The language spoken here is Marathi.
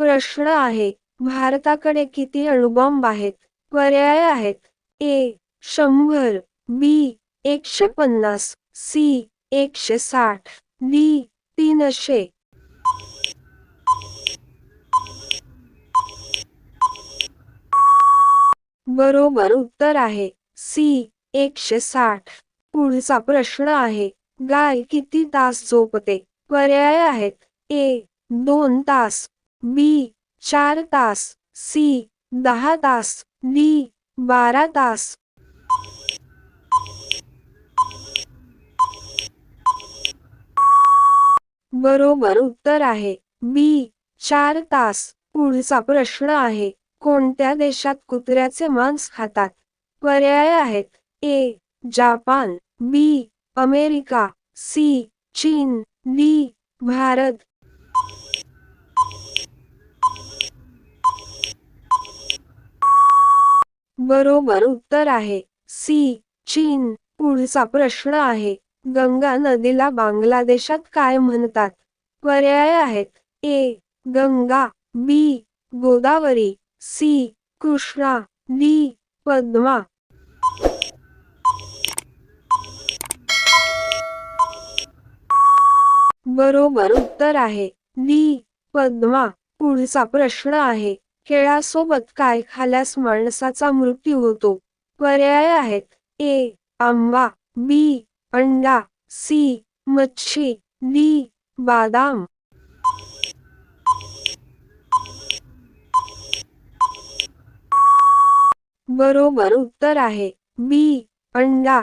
प्रश्न आहे. भारताकडे किती अणुबॉम्ब आहेत? पर्याय आहेत. ए. शंभर बी. एकशे पन्नास सी. एकशे साठ डी. तीनशे. बरोबर उत्तर आहे. सी. एकशे साठ. पुढचा प्रश्न आहे. गाय किती तास झोपते? पर्याय आहेत. ए. दोन तास. बी चार तास सी दहा तास डी बारा तास. बरोबर उत्तर आहे. बी चार तास पुढचा प्रश्न आहे. कोणत्या देशात कुत्र्याचे मांस खातात? पर्याय आहेत. A Japan B America C चीन डी भारत. बरोबर उत्तर आहे. सी. चीन. पुढचा प्रश्न आहे. गंगा नदीला बांगलादेशात काय म्हणतात? पर्याय आहेत. A. Ganga. B. Godavari. C. Krishna. D. Padma. बरोबर उत्तर आहे. डी. पद्मा. पुढचा प्रश्न आहे. केळासोबत काय खाल्यास माणसाचा मृत्यू होतो. पर्याय आहेत. ए आंबा बी अंडा सी मच्छी डी बादाम. बरोबर उत्तर आहे. बी अंडा.